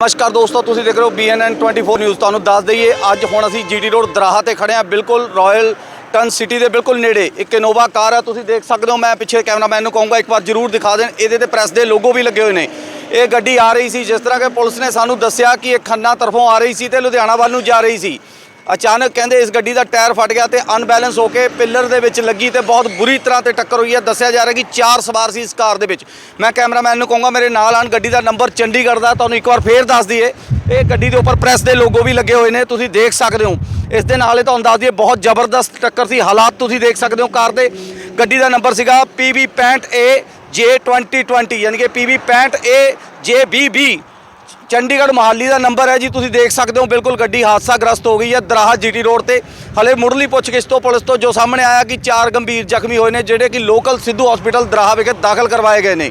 ਨਮਸਕਾਰ ਦੋਸਤੋ, ਤੁਸੀਂ ਦੇਖ ਰਹੇ ਹੋ BNN 24 ਨਿਊਜ਼ ਤੁਹਾਨੂੰ ਦੱਸ ਦਈਏ, ਅੱਜ ਹੁਣ ਅਸੀਂ GT ਰੋਡ ਦਰਾਹਾ ਤੇ ਖੜੇ ਹਾਂ, ਬਿਲਕੁਲ ਰਾਇਲ ਟਨ ਸਿਟੀ ਦੇ ਬਿਲਕੁਲ ਨੇੜੇ। ਇੱਕ ਇਨੋਵਾ ਕਾਰ ਹੈ ਤੁਸੀਂ ਦੇਖ ਸਕਦੇ ਹੋ, ਮੈਂ ਪਿੱਛੇ ਕੈਮਰਾਮੈਨ ਨੂੰ ਕਹੂੰਗਾ, ਇੱਕ ਵਾਰ ਜ਼ਰੂਰ ਦਿਖਾ ਦੇਣ। ਇਹਦੇ ਤੇ ਪ੍ਰੈਸ ਦੇ ਲੋਗੋ ਵੀ ਲੱਗੇ ਹੋਏ ਨੇ। ਇਹ ਗੱਡੀ ਆ ਰਹੀ ਸੀ, ਜਿਸ ਤਰ੍ਹਾਂ ਕਿ ਪੁਲਿਸ ਨੇ ਸਾਨੂੰ ਦੱਸਿਆ ਕਿ ਇਹ ਖੰਨਾ ਤਰਫੋਂ ਆ ਰਹੀ ਸੀ ਤੇ ਲੁਧਿਆਣਾ ਵੱਲ ਨੂੰ ਜਾ ਰਹੀ ਸੀ। ਅਚਾਨਕ ਕਹਿੰਦੇ ਇਸ ਗੱਡੀ ਦਾ ਟਾਇਰ ਫਟ ਗਿਆ ਤੇ ਅਨਬੈਲੈਂਸ ਹੋ ਕੇ ਪਿੱਲਰ ਦੇ ਵਿੱਚ ਲੱਗੀ ਤੇ ਬਹੁਤ ਬੁਰੀ ਤਰ੍ਹਾਂ ਤੇ ਟੱਕਰ ਹੋਈ ਹੈ। ਦੱਸਿਆ ਜਾ ਰਿਹਾ ਕਿ ਚਾਰ ਸਵਾਰ ਸੀ ਇਸ ਕਾਰ ਦੇ ਵਿੱਚ। ਮੈਂ ਕੈਮਰਾਮੈਨ ਨੂੰ ਕਹੂੰਗਾ, ਮੇਰੇ ਨਾਲ ਆਣ ਗੱਡੀ ਦਾ ਨੰਬਰ ਚੰਡੀਗੜ੍ਹ ਦਾ, ਤੁਹਾਨੂੰ ਇੱਕ ਵਾਰ ਫੇਰ ਦੱਸ ਦਈਏ। ਇਹ ਗੱਡੀ ਦੇ ਉੱਪਰ ਪ੍ਰੈਸ ਦੇ ਲੋਗੋ ਵੀ ਲੱਗੇ ਹੋਏ ਨੇ, ਤੁਸੀਂ ਦੇਖ ਸਕਦੇ ਹੋ। ਇਸ ਦੇ ਨਾਲ ਹੀ ਤੁਹਾਨੂੰ ਦੱਸ ਦਈਏ, ਬਹੁਤ ਜ਼ਬਰਦਸਤ ਟੱਕਰ ਸੀ। ਹਾਲਾਤ ਤੁਸੀਂ ਦੇਖ ਸਕਦੇ ਹੋ ਕਾਰ ਦੇ। ਗੱਡੀ ਦਾ ਨੰਬਰ ਸੀਗਾ PV 65A J2020 ਯਾਨੀ ਕਿ PV 65A JBB Chandigarh Mohali ਦਾ ਨੰਬਰ ਹੈ ਜੀ, ਤੁਸੀਂ ਦੇਖ ਸਕਦੇ ਹੋ, ਬਿਲਕੁਲ ਗੱਡੀ ਹਾਦਸਾਗ੍ਰਸਤ ਹੋ ਗਈ ਹੈ, ਦਰਾਹਾ ਜੀਟੀ ਰੋਡ ਤੇ। ਹਲੇ ਮੁੱਢਲੀ ਪੁੱਛਗਿੱਛ ਤੋਂ ਪੁਲਿਸ ਤੋਂ ਜੋ ਸਾਹਮਣੇ ਆਇਆ ਕਿ ਚਾਰ ਗੰਭੀਰ ਜ਼ਖਮੀ ਹੋਏ ਨੇ, ਜਿਹੜੇ ਕਿ ਲੋਕਲ ਸਿੱਧੂ ਹਸਪੀਟਲ ਦਰਾਹਾ ਵਿਖੇ ਦਾਖਲ ਕਰਵਾਏ ਗਏ ਨੇ।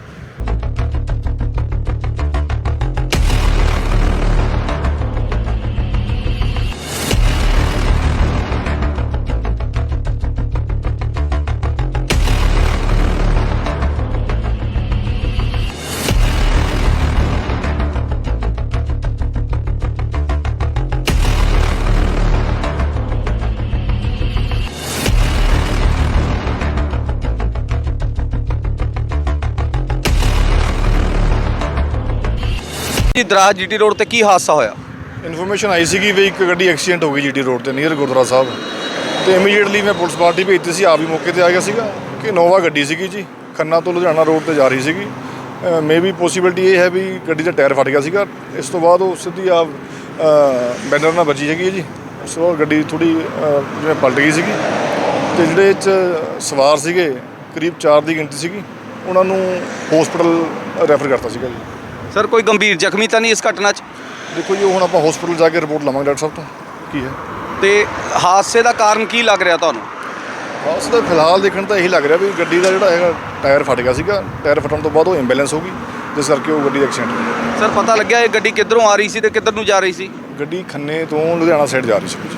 ਜੀ ਦਰਾਹਾ ਜੀਟੀ ਰੋਡ ਤੇ ਕੀ ਹਾਦਸਾ ਹੋਇਆ? ਇਨਫੋਰਮੇਸ਼ਨ ਆਈ ਸੀਗੀ ਵੀ ਇੱਕ ਗੱਡੀ ਐਕਸੀਡੈਂਟ ਹੋ ਗਈ ਜੀਟੀ ਰੋਡ ਤੇ, ਨੀਅਰ ਗੁਰਦੁਆਰਾ ਸਾਹਿਬ। ਤੇ ਇਮੀਡੀਏਟਲੀ ਮੈਂ ਪੁਲਿਸ ਪਾਰਟੀ ਭੇਜਤੀ ਸੀ, ਆਪ ਵੀ ਮੌਕੇ ਤੇ ਆ ਗਿਆ ਸੀਗਾ। ਕਿ ਨੋਵਾ ਗੱਡੀ ਸੀਗੀ ਜੀ, ਖੰਨਾ ਤੋਂ ਲੁਧਿਆਣਾ ਰੋਡ ਤੇ ਜਾ ਰਹੀ ਸੀਗੀ। ਮੇਬੀ ਪੋਸੀਬਿਲਟੀ ਇਹ ਹੈ ਵੀ ਗੱਡੀ ਦਾ ਟਾਇਰ ਫਟ ਗਿਆ ਸੀਗਾ। ਇਸ ਤੋਂ ਬਾਅਦ ਉਹ ਸਿੱਧੀ ਆ ਬੈਨਰ ਨਾਲ ਵੱਜੀ ਹੈਗੀ ਹੈ ਜੀ। ਉਸ ਤੋਂ ਬਾਅਦ ਗੱਡੀ ਥੋੜੀ ਜਿਵੇਂ ਪਲਟ ਗਈ ਸੀਗੀ। ਤੇ ਜਿਹੜੇ 'ਚ ਸਵਾਰ ਸੀਗੇ, ਕਰੀਬ 4 ਦੀ ਗਿਣਤੀ ਸੀਗੀ, ਉਹਨਾਂ ਨੂੰ ਹਸਪੀਟਲ ਰੈਫਰ ਕਰਤਾ ਸੀਗਾ ਜੀ। ਸਰ ਕੋਈ ਗੰਭੀਰ ਜ਼ਖਮੀ ਤਾਂ ਨਹੀਂ ਇਸ ਘਟਨਾ 'ਚ? ਦੇਖੋ ਜੀ ਉਹ ਹੁਣ ਆਪਾਂ ਹਸਪੀਟਲ ਜਾ ਕੇ ਰਿਪੋਰਟ ਲਵਾਂਗੇ ਡਾਕਟਰ ਸਾਹਿਬ ਤੋਂ। ਕੀ ਹੈ? ਤੇ ਹਾਦਸੇ ਦਾ ਕਾਰਨ ਕੀ ਲੱਗ ਰਿਹਾ ਤੁਹਾਨੂੰ? ਬਸ ਤਾਂ ਫਿਲਹਾਲ ਦੇਖਣ ਤਾਂ ਇਹੀ ਲੱਗ ਰਿਹਾ ਵੀ ਗੱਡੀ ਦਾ ਜਿਹੜਾ ਹੈਗਾ ਟਾਇਰ ਫਟ ਗਿਆ ਸੀਗਾ। ਟਾਇਰ ਫਟਣ ਤੋਂ ਬਾਅਦ ਉਹ ਇੰਬੈਲੈਂਸ ਹੋ ਗਈ ਜਿਸ ਕਰਕੇ ਉਹ ਗੱਡੀ ਦਾ ਐਕਸੀਡੈਂਟ ਹੋ ਗਿਆ ਸਰ ਪਤਾ ਲੱਗਿਆ ਇਹ ਗੱਡੀ ਕਿੱਧਰੋਂ ਆ ਰਹੀ ਸੀ ਤੇ ਕਿੱਧਰ ਨੂੰ ਜਾ ਰਹੀ ਸੀ? ਗੱਡੀ ਖੰਨੇ ਤੋਂ ਲੁਧਿਆਣਾ ਸਾਈਡ ਜਾ ਰਹੀ ਸੀ। ਜੀ